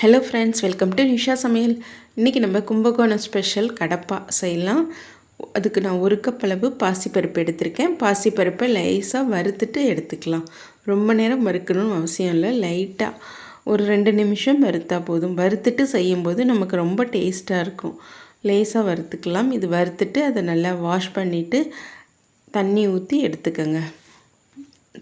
Hello friends welcome to Nisha சமையல் இன்றைக்கி நம்ம கும்பகோணம் ஸ்பெஷல் கடப்பா செய்யலாம். அதுக்கு நான் ஒரு கப் அளவு பாசிப்பருப்பு எடுத்திருக்கேன். பாசிப்பருப்பை லைஸாக வறுத்துட்டு எடுத்துக்கலாம். ரொம்ப நேரம் வறுக்கணும்னு அவசியம் இல்லை. லைட்டாக ஒரு ரெண்டு நிமிஷம் வறுத்தா போதும். வறுத்துட்டு செய்யும்போது நமக்கு ரொம்ப டேஸ்ட்டாக இருக்கும். லேஸாக வறுத்துக்கலாம். இது வறுத்துட்டு அதை நல்லா வாஷ் பண்ணிவிட்டு தண்ணி ஊற்றி எடுத்துக்கோங்க.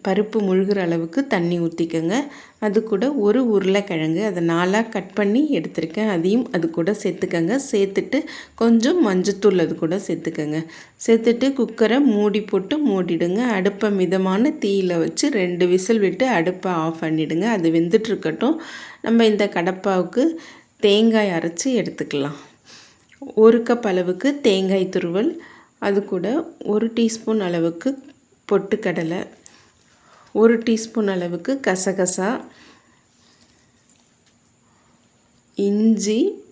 பருப்பு முழுகிற அளவுக்கு தண்ணி ஊற்றிக்கோங்க அது கூட ஒரு உருளைக்கிழங்கு. அதை நாலாக கட் பண்ணி எடுத்திருக்கேன். அதையும் அது கூட சேர்த்துக்கோங்க. சேர்த்துட்டு கொஞ்சம் மஞ்சத்தூள் அது கூட சேர்த்துக்கோங்க. சேர்த்துட்டு குக்கரை மூடி போட்டு மூடிடுங்க. அடுப்பை மிதமான தீயில் வச்சு ரெண்டு விசில் விட்டு அடுப்பை ஆஃப் பண்ணிவிடுங்க அது வெந்துட்டுருக்கட்டும் நம்ம இந்த கடப்பாவுக்கு தேங்காய் அரைச்சி எடுத்துக்கலாம். ஒரு கப் அளவுக்கு தேங்காய் துருவல். அது கூட ஒரு டீஸ்பூன் அளவுக்கு பொட்டுக்கடலை. ஒரு டீஸ்பூன் அளவுக்கு கசகசா இஞ்சி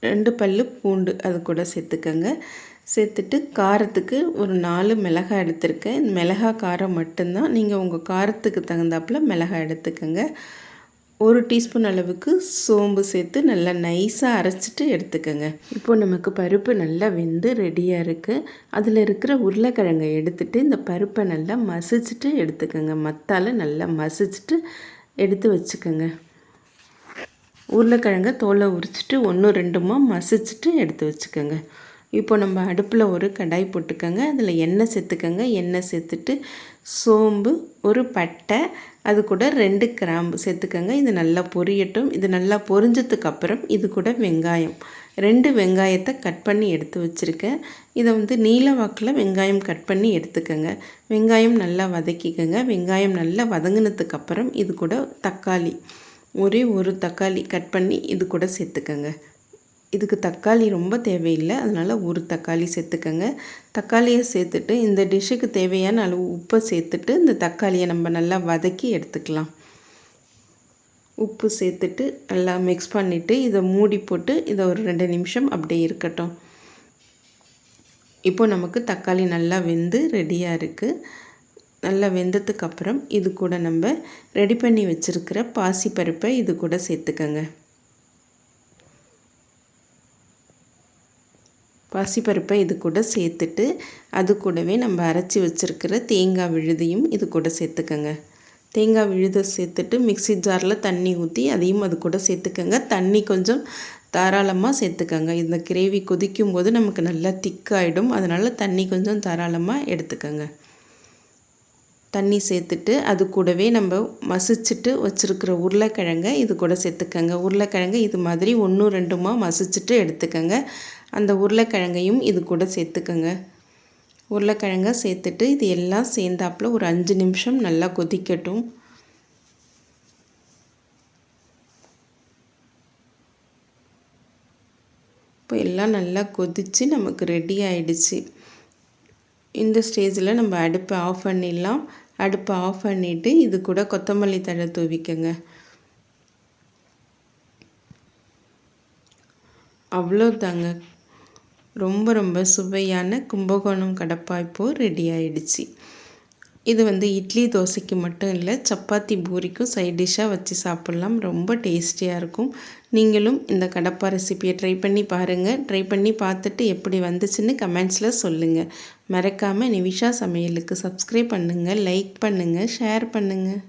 ரெண்டு பல் பூண்டு அது கூட சேர்த்துக்கோங்க. சேர்த்துட்டு காரத்துக்கு ஒரு நாலு மிளகாய் எடுத்திருக்கேன். மிளகாய் காரம் மட்டும்தான். நீங்கள் உங்கள் காரத்துக்கு தகுந்தாப்பில் மிளகாய் எடுத்துக்கோங்க. ஒரு டீஸ்பூன் அளவுக்கு சோம்பு சேர்த்து நல்லா நைஸாக அரைச்சிட்டு எடுத்துக்கோங்க. இப்போ நமக்கு பருப்பு நல்லா வெந்து ரெடியாக இருக்குது அதில் இருக்கிற உருளைக்கிழங்கை எடுத்துகிட்டு இந்த பருப்பை நல்லா மசிச்சுட்டு எடுத்துக்கோங்க. மத்தால் நல்லா மசிச்சுட்டு எடுத்து வச்சுக்கோங்க. உருளைக்கிழங்க தோலை உரிச்சிட்டு ஒன்று ரெண்டுமா மசிச்சுட்டு எடுத்து வச்சுக்கோங்க. இப்போ நம்ம அடுப்பில் ஒரு கடாய் போட்டுக்கோங்க. அதில் எண்ணெய் சேர்த்துக்கோங்க. எண்ணெய் சேர்த்துட்டு சோம்பு ஒரு பட்டை அது கூட ரெண்டு கிராம்பு சேர்த்துக்கோங்க. இது நல்லா பொரியட்டும். இது நல்லா பொரிஞ்சதுக்கப்புறம் இது கூட வெங்காயம். ரெண்டு வெங்காயத்தை கட் பண்ணி எடுத்து வச்சுருக்கேன். இதை வந்து நீல வாக்கில் வெங்காயம் கட் பண்ணி எடுத்துக்கோங்க. வெங்காயம் நல்லா வதக்கிக்கோங்க. வெங்காயம் நல்லா வதங்கினதுக்கப்புறம் இது கூட தக்காளி. ஒரே ஒரு தக்காளி கட் பண்ணி இது கூட சேர்த்துக்கோங்க. இதுக்கு தக்காளி ரொம்ப தேவையில்லை. அதனால் ஒரு தக்காளி சேர்த்துக்கோங்க. தக்காளியை சேர்த்துட்டு இந்த டிஷ்ஷுக்கு தேவையான அளவு உப்பை சேர்த்துட்டு இந்த தக்காளியை நம்ம நல்லா வதக்கி எடுத்துக்கலாம். உப்பு சேர்த்துட்டு நல்லா மிக்ஸ் பண்ணிவிட்டு இதை மூடி போட்டு இதை ஒரு ரெண்டு நிமிஷம் அப்படியே இருக்கட்டும். இப்போ நமக்கு தக்காளி நல்லா வெந்து ரெடியாக இருக்குது நல்லா வெந்ததுக்கப்புறம் இது கூட நம்ம ரெடி பண்ணி வச்சுருக்கிற பாசிப்பருப்பை இது கூட சேர்த்துக்கோங்க. பாசிப்பருப்பை இது கூட சேர்த்துட்டு அது கூடவே நம்ம அரைச்சி வச்சுருக்கிற தேங்காய் விழுதையும் இது கூட சேர்த்துக்கோங்க. தேங்காய் விழுதை சேர்த்துட்டு மிக்சி ஜாரில் தண்ணி ஊற்றி அதையும் அது கூட சேர்த்துக்கோங்க. தண்ணி கொஞ்சம் தாராளமாக சேர்த்துக்கோங்க. இந்த கிரேவி கொதிக்கும் போது நமக்கு நல்லா திக்காயிடும். அதனால் தண்ணி கொஞ்சம் தாராளமாக எடுத்துக்கோங்க. தண்ணி சேர்த்துட்டு அது கூடவே நம்ம மசிச்சுட்டு வச்சுருக்கிற உருளைக்கிழங்க இது கூட சேர்த்துக்கோங்க. உருளைக்கிழங்கு இது மாதிரி ஒன்று ரெண்டுமா மசிச்சுட்டு எடுத்துக்கோங்க. அந்த உருளைக்கிழங்கையும் இது கூட சேர்த்துக்கோங்க. உருளைக்கிழங்க சேர்த்துட்டு இது எல்லாம் சேர்ந்தாப்பில் ஒரு அஞ்சு நிமிஷம் நல்லா கொதிக்கட்டும். இப்போ எல்லாம் நல்லா கொதித்து நமக்கு ரெடி ஆயிடுச்சு. இந்த ஸ்டேஜில் நம்ம அடுப்பை ஆஃப் பண்ணிடலாம். அடுப்பை ஆஃப் பண்ணிவிட்டு இது கூட கொத்தமல்லி தழை தூவிக்கங்க. அவ்வளோ தாங்க ரொம்ப ரொம்ப சுவையான கும்பகோணம் கடப்பாய்ப்போ ரெடி ஆயிடுச்சு. இது வந்து இட்லி தோசைக்கு மட்டும் இல்லை சப்பாத்தி பூரிக்கும் சைட் டிஷ்ஷாக வச்சு சாப்பிட்லாம். ரொம்ப டேஸ்டியாக இருக்கும். நீங்களும் இந்த கடப்பா ரெசிப்பியை ட்ரை பண்ணி பாருங்கள் ட்ரை பண்ணி பார்த்துட்டு எப்படி வந்துச்சுன்னு கமெண்ட்ஸில் சொல்லுங்கள் மறக்காமல் நிவிஷா சமையலுக்கு சப்ஸ்கிரைப் பண்ணுங்கள் லைக் பண்ணுங்கள் ஷேர் பண்ணுங்கள்